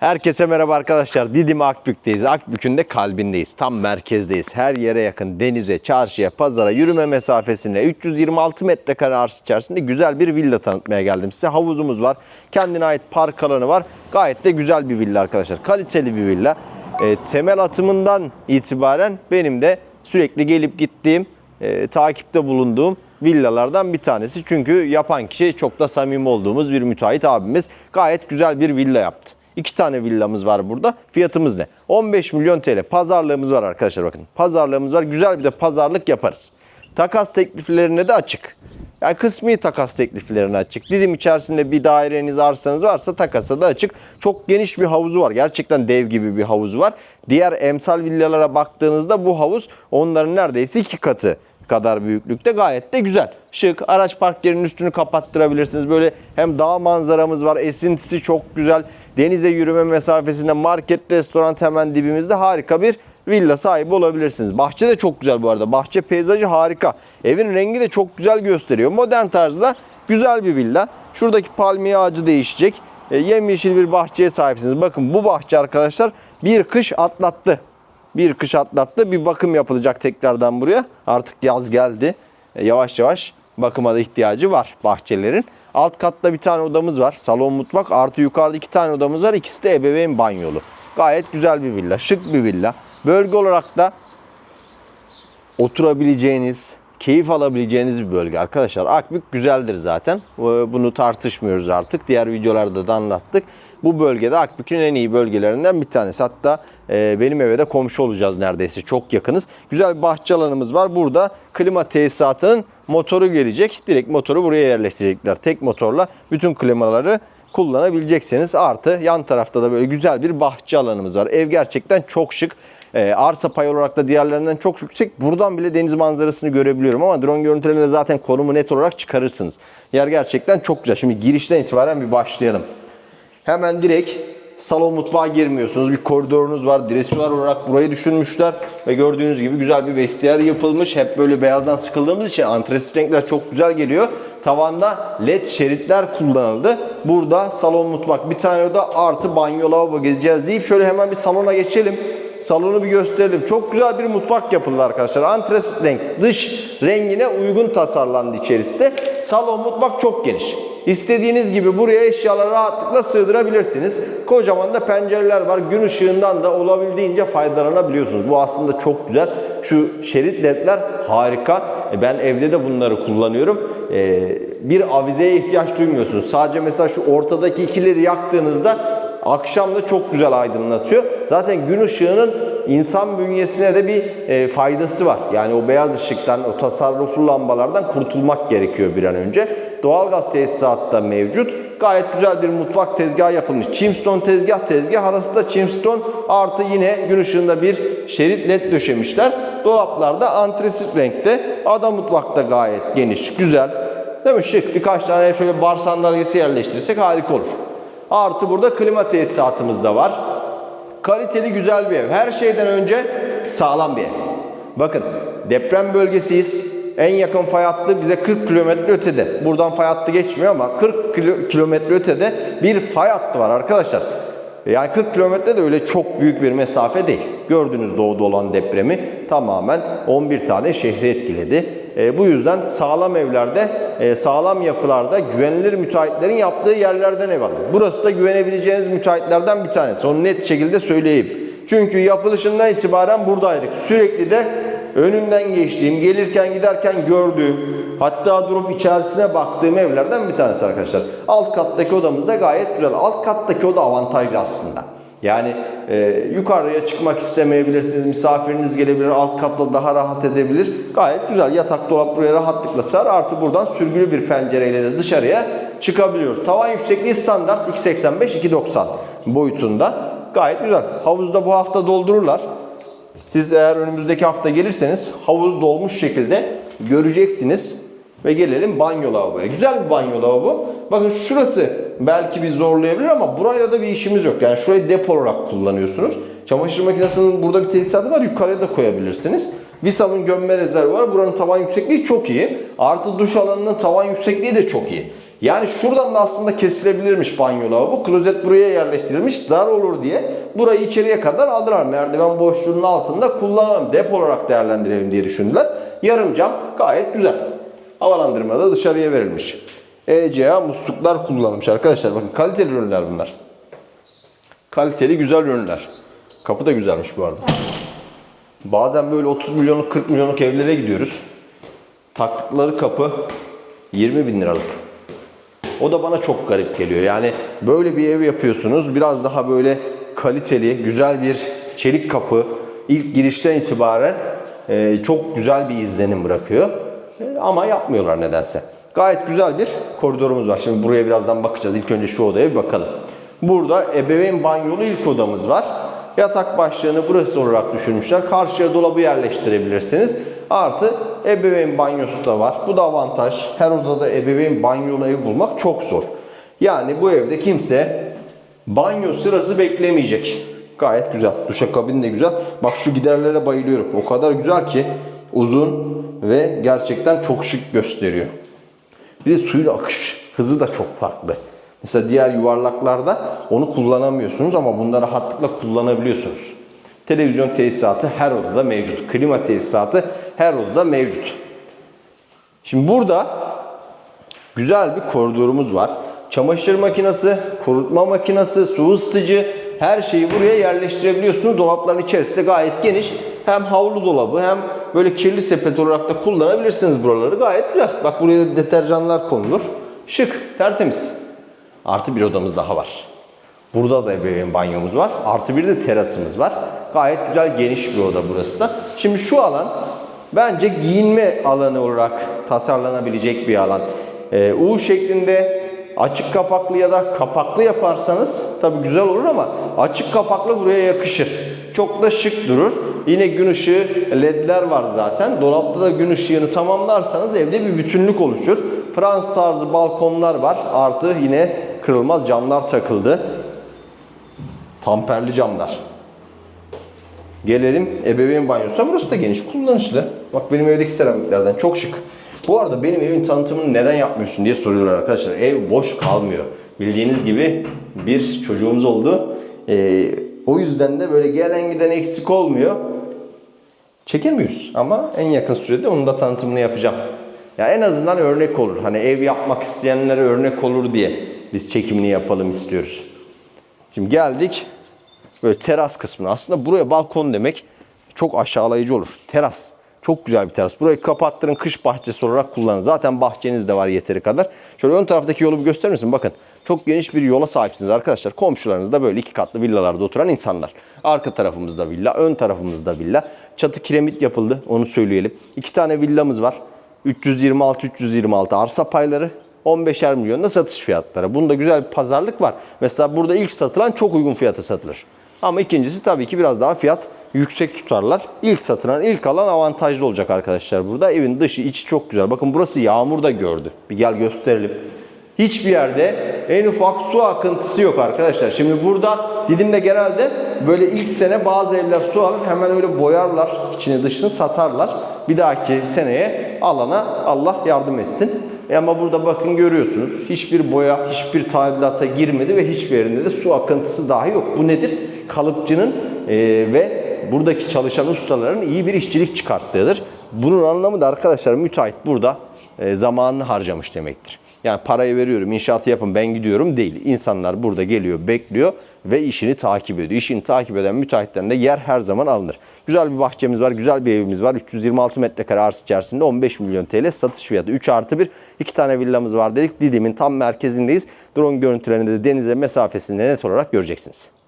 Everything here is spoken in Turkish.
Herkese merhaba arkadaşlar. Didim Akbük'teyiz. Akbük'ün de kalbindeyiz. Tam merkezdeyiz. Her yere yakın denize, çarşıya, pazara yürüme mesafesinde 326 metrekare arsa içerisinde güzel bir villa tanıtmaya geldim size. Havuzumuz var. Kendine ait park alanı var. Gayet de güzel bir villa arkadaşlar. Kaliteli bir villa. E, temel atımından itibaren benim de sürekli gelip gittiğim, e, takipte bulunduğum villalardan bir tanesi. Çünkü yapan kişi çok da samimi olduğumuz bir müteahhit abimiz. Gayet güzel bir villa yaptı. İki tane villamız var burada. Fiyatımız ne? 15 milyon TL. Pazarlığımız var arkadaşlar bakın. Pazarlığımız var. Güzel bir de pazarlık yaparız. Takas tekliflerine de açık. Yani kısmi takas tekliflerine açık. Didim içerisinde bir daireniz, arsanız varsa takasa da açık. Çok geniş bir havuzu var. Gerçekten dev gibi bir havuzu var. Diğer emsal villalara baktığınızda bu havuz onların neredeyse iki katı kadar büyüklükte gayet de güzel. Şık, araç park yerinin üstünü kapattırabilirsiniz. Böyle hem dağ manzaramız var, esintisi çok güzel. Denize yürüme mesafesinde market, restoran hemen dibimizde harika bir villa sahibi olabilirsiniz. Bahçe de çok güzel bu arada. Bahçe peyzajı harika. Evin rengi de çok güzel gösteriyor. Modern tarzda güzel bir villa. Şuradaki palmiye ağacı değişecek. E, yemyeşil bir bahçeye sahipsiniz. Bakın bu bahçe arkadaşlar bir kış atlattı bir kış atlattı. Bir bakım yapılacak tekrardan buraya. Artık yaz geldi. E, Yavaş yavaş bakıma da ihtiyacı var bahçelerin. Alt katta bir tane odamız var. Salon mutfak artı yukarıda iki tane odamız var. İkisi de ebeveyn banyolu. Gayet güzel bir villa. Şık bir villa. Bölge olarak da oturabileceğiniz, keyif alabileceğiniz bir bölge arkadaşlar. Akbük güzeldir zaten. Ee, Bunu tartışmıyoruz artık. Diğer videolarda da anlattık. Bu bölgede Akbük'ün en iyi bölgelerinden bir tanesi. Hatta e, benim eve de komşu olacağız neredeyse. Çok yakınız. Güzel bir bahçe alanımız var. Burada klima tesisatının motoru gelecek. Direkt motoru buraya yerleştirecekler. Tek motorla bütün klimaları kullanabileceksiniz. Artı yan tarafta da böyle güzel bir bahçe alanımız var. Ev gerçekten çok şık. Ee, arsa pay olarak da diğerlerinden çok yüksek. Buradan bile deniz manzarasını görebiliyorum ama drone görüntülerinde zaten konumu net olarak çıkarırsınız. Yer gerçekten çok güzel. Şimdi girişten itibaren bir başlayalım. Hemen direkt salon mutfağa girmiyorsunuz. Bir koridorunuz var. Direksiyonel olarak burayı düşünmüşler. Ve gördüğünüz gibi güzel bir vestiyer yapılmış. Hep böyle beyazdan sıkıldığımız için antresit renkler çok güzel geliyor. Tavanda led şeritler kullanıldı. Burada salon mutfak bir tane oda artı banyo lavabo gezeceğiz deyip şöyle hemen bir salona geçelim. Salonu bir gösterelim. Çok güzel bir mutfak yapıldı arkadaşlar. Antresit renk. Dış rengine uygun tasarlandı içerisi de. Salon mutfak çok geniş. İstediğiniz gibi buraya eşyaları rahatlıkla sığdırabilirsiniz. Kocaman da pencereler var. Gün ışığından da olabildiğince faydalanabiliyorsunuz. Bu aslında çok güzel. Şu şerit ledler harika. E, Ben evde de bunları kullanıyorum. Ee, bir avizeye ihtiyaç duymuyorsunuz. Sadece mesela şu ortadaki iki ledi yaktığınızda akşam da çok güzel aydınlatıyor. Zaten gün ışığının insan bünyesine de bir e, faydası var. Yani o beyaz ışıktan, o tasarruflu lambalardan kurtulmak gerekiyor bir an önce. Doğalgaz tesisatı da mevcut. Gayet güzel bir mutfak tezgahı yapılmış. Chimstone tezgah, tezgah arası da Chimstone artı yine gün ışığında bir şerit led döşemişler. Dolaplarda antresit renkte. Ada mutfakta gayet geniş, güzel. Değil mi? Şık. Birkaç tane şöyle bar sandalyesi yerleştirirsek harika olur. Artı burada klima tesisatımız da var. Kaliteli güzel bir ev. Her şeyden önce sağlam bir ev. Bakın deprem bölgesiyiz. En yakın fay hattı bize 40 kilometre ötede. Buradan fay hattı geçmiyor ama 40 kilo- kilometre ötede bir fay hattı var arkadaşlar. Yani 40 kilometre de öyle çok büyük bir mesafe değil. Gördüğünüz doğuda olan depremi tamamen 11 tane şehri etkiledi. E, bu yüzden sağlam evlerde, e, sağlam yapılarda güvenilir müteahhitlerin yaptığı yerlerden ev alın. Burası da güvenebileceğiniz müteahhitlerden bir tanesi. Onu net şekilde söyleyeyim. Çünkü yapılışından itibaren buradaydık. Sürekli de önünden geçtiğim, gelirken giderken gördüğüm, hatta durup içerisine baktığım evlerden bir tanesi arkadaşlar. Alt kattaki odamız da gayet güzel. Alt kattaki oda avantajlı aslında. Yani e, yukarıya çıkmak istemeyebilirsiniz, misafiriniz gelebilir, alt katta daha rahat edebilir. Gayet güzel yatak dolap buraya rahatlıkla sığar. Artı buradan sürgülü bir pencereyle de dışarıya çıkabiliyoruz. Tavan yüksekliği standart 2.85-2.90 boyutunda. Gayet güzel. Havuzda bu hafta doldururlar. Siz eğer önümüzdeki hafta gelirseniz havuz dolmuş şekilde göreceksiniz. Ve gelelim banyo lavaboya. Güzel bir banyo lavabo. Bakın şurası belki bir zorlayabilir ama burayla da bir işimiz yok. Yani şurayı depo olarak kullanıyorsunuz. Çamaşır makinesinin burada bir tesisatı var. Yukarıya da koyabilirsiniz. Visam'ın gömme rezervi var. Buranın tavan yüksekliği çok iyi. Artı duş alanının tavan yüksekliği de çok iyi. Yani şuradan da aslında kesilebilirmiş banyo lavabo. Klozet buraya yerleştirilmiş dar olur diye burayı içeriye kadar aldılar. Merdiven boşluğunun altında kullanalım, depo olarak değerlendirelim diye düşündüler. Yarım cam gayet güzel. Havalandırma da dışarıya verilmiş. ECA musluklar kullanılmış arkadaşlar. Bakın kaliteli ürünler bunlar. Kaliteli güzel ürünler. Kapı da güzelmiş bu arada. Bazen böyle 30 milyonluk 40 milyonluk evlere gidiyoruz. Taktıkları kapı 20 bin liralık. O da bana çok garip geliyor. Yani böyle bir ev yapıyorsunuz. Biraz daha böyle kaliteli, güzel bir çelik kapı ilk girişten itibaren e, çok güzel bir izlenim bırakıyor. E, ama yapmıyorlar nedense. Gayet güzel bir koridorumuz var. Şimdi buraya birazdan bakacağız. İlk önce şu odaya bir bakalım. Burada ebeveyn banyolu ilk odamız var. Yatak başlığını burası olarak düşünmüşler. Karşıya dolabı yerleştirebilirsiniz. Artı ebeveyn banyosu da var. Bu da avantaj. Her odada ebeveyn banyolu ev bulmak çok zor. Yani bu evde kimse banyo sırası beklemeyecek. Gayet güzel. Duşakabin de güzel. Bak şu giderlere bayılıyorum. O kadar güzel ki uzun ve gerçekten çok şık gösteriyor. Bir de suyun akış hızı da çok farklı. Mesela diğer yuvarlaklarda onu kullanamıyorsunuz ama bunda rahatlıkla kullanabiliyorsunuz. Televizyon tesisatı her odada mevcut. Klima tesisatı her odada mevcut. Şimdi burada güzel bir koridorumuz var. Çamaşır makinesi, kurutma makinesi, su ısıtıcı her şeyi buraya yerleştirebiliyorsunuz. Dolapların içerisi de gayet geniş. Hem havlu dolabı hem böyle kirli sepet olarak da kullanabilirsiniz buraları. Gayet güzel. Bak buraya deterjanlar konulur. Şık, tertemiz. Artı bir odamız daha var. Burada da ebeveyn banyomuz var. Artı bir de terasımız var. Gayet güzel geniş bir oda burası da. Şimdi şu alan bence giyinme alanı olarak tasarlanabilecek bir alan. Ee, U şeklinde açık kapaklı ya da kapaklı yaparsanız tabi güzel olur ama açık kapaklı buraya yakışır. Çok da şık durur. Yine gün ışığı ledler var zaten. Dolapta da gün ışığını tamamlarsanız evde bir bütünlük oluşur. Fransız tarzı balkonlar var. Artı yine kırılmaz camlar takıldı. Tamperli camlar. Gelelim ebeveyn banyosu. Burası da geniş, kullanışlı. Bak benim evdeki seramiklerden çok şık. Bu arada benim evin tanıtımını neden yapmıyorsun diye soruyorlar arkadaşlar. Ev boş kalmıyor. Bildiğiniz gibi bir çocuğumuz oldu. Ee, o yüzden de böyle gelen giden eksik olmuyor. Çekemiyoruz ama en yakın sürede onun da tanıtımını yapacağım. Ya en azından örnek olur. Hani ev yapmak isteyenlere örnek olur diye biz çekimini yapalım istiyoruz. Şimdi geldik böyle teras kısmına. Aslında buraya balkon demek çok aşağılayıcı olur. Teras. Çok güzel bir teras. Burayı kapattırın kış bahçesi olarak kullanın. Zaten bahçeniz de var yeteri kadar. Şöyle ön taraftaki yolu bir gösterir misin? Bakın çok geniş bir yola sahipsiniz arkadaşlar. Komşularınız da böyle iki katlı villalarda oturan insanlar. Arka tarafımızda villa, ön tarafımızda villa. Çatı kiremit yapıldı onu söyleyelim. İki tane villamız var. 326-326 arsa payları. 15'er milyonda satış fiyatları. Bunda güzel bir pazarlık var. Mesela burada ilk satılan çok uygun fiyata satılır. Ama ikincisi tabii ki biraz daha fiyat yüksek tutarlar. İlk satılan, ilk alan avantajlı olacak arkadaşlar burada. Evin dışı, içi çok güzel. Bakın burası yağmur da gördü. Bir gel gösterelim. Hiçbir yerde en ufak su akıntısı yok arkadaşlar. Şimdi burada Didim'de genelde böyle ilk sene bazı evler su alır hemen öyle boyarlar içini dışını satarlar. Bir dahaki seneye alana Allah yardım etsin. E ama burada bakın görüyorsunuz hiçbir boya, hiçbir tadilata girmedi ve hiçbir yerinde de su akıntısı dahi yok. Bu nedir? Kalıpçının e, ve buradaki çalışan ustaların iyi bir işçilik çıkarttığıdır. Bunun anlamı da arkadaşlar müteahhit burada e, zamanını harcamış demektir. Yani parayı veriyorum, inşaatı yapın ben gidiyorum değil. İnsanlar burada geliyor, bekliyor ve işini takip ediyor. İşini takip eden müteahhitten de yer her zaman alınır. Güzel bir bahçemiz var, güzel bir evimiz var. 326 metrekare arsa içerisinde 15 milyon TL satış fiyatı. 3 artı 1, 2 tane villamız var dedik. Didim'in tam merkezindeyiz. Drone görüntülerinde de denize mesafesini net olarak göreceksiniz.